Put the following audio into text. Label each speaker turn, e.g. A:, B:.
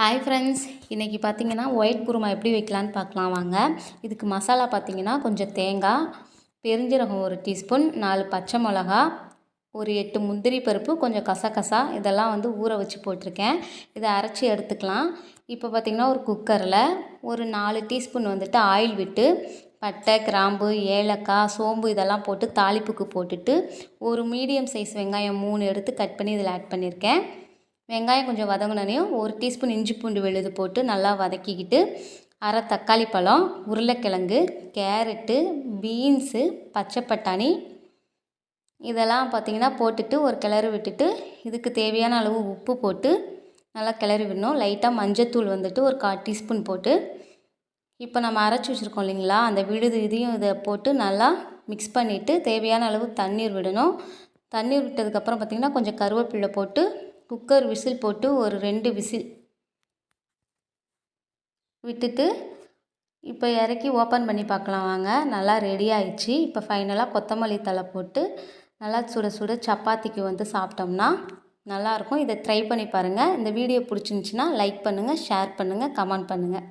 A: Hi friends இன்றைக்கி பார்த்தீங்கன்னா white kurma எப்படி வைக்கலான்னு பார்க்கலாம் வாங்க. இதுக்கு மசாலா பார்த்தீங்கன்னா கொஞ்சம் தேங்காய் பெருஞ்சீரகம் ஒரு டீஸ்பூன் நாலு பச்சை மிளகா ஒரு எட்டு முந்திரி பருப்பு கொஞ்சம் கசகசா இதெல்லாம் வந்து ஊற வச்சு போட்டிருக்கேன். இதை அரைச்சி எடுத்துக்கலாம். இப்போ பார்த்திங்கன்னா ஒரு குக்கரில் ஒரு நாலு டீஸ்பூன் வந்துட்டு ஆயில் விட்டு பட்டை கிராம்பு ஏலக்காய் சோம்பு இதெல்லாம் போட்டு தாளிப்புக்கு போட்டுட்டு ஒரு மீடியம் சைஸ் வெங்காயம் மூணு எடுத்து கட் பண்ணி இதில் ஆட் பண்ணியிருக்கேன். வெங்காயம் கொஞ்சம் வதங்கினோனையும் ஒரு டீஸ்பூன் இஞ்சி பூண்டு விழுது போட்டு நல்லா வதக்கிக்கிட்டு அரை தக்காளி பழம் உருளைக்கிழங்கு கேரட்டு பீன்ஸு பச்சை பட்டாணி இதெல்லாம் பார்த்திங்கன்னா போட்டுட்டு ஒரு கிளறு விட்டுட்டு இதுக்கு தேவையான அளவு உப்பு போட்டு நல்லா கிளறி விடணும். லைட்டாக மஞ்சத்தூள் வந்துட்டு ஒரு கால் டீஸ்பூன் போட்டு இப்போ நம்ம அரைச்சி வச்சுருக்கோம் இல்லைங்களா? அந்த விழுது இதையும் இதை போட்டு நல்லா மிக்ஸ் பண்ணிவிட்டு தேவையான அளவு தண்ணீர் விடணும். தண்ணீர் விட்டதுக்கப்புறம் பார்த்திங்கன்னா கொஞ்சம் கருவேப்பிலை போட்டு குக்கர் விசில் போட்டு ஒரு ரெண்டு விசில் விட்டுட்டு இப்போ இறக்கி ஓப்பன் பண்ணி பார்க்கலாம் வாங்க. நல்லா ரெடி ஆயிடுச்சு. இப்போ ஃபைனலாக கொத்தமல்லி தழை போட்டு நல்லா சுட சுட சப்பாத்திக்கு வந்து சாப்பிட்டோம்னா நல்லாயிருக்கும் இதை ட்ரை பண்ணி பாருங்கள் இந்த வீடியோ பிடிச்சிருந்துச்சின்னா லைக் பண்ணுங்கள் ஷேர் பண்ணுங்கள் கமெண்ட் பண்ணுங்கள்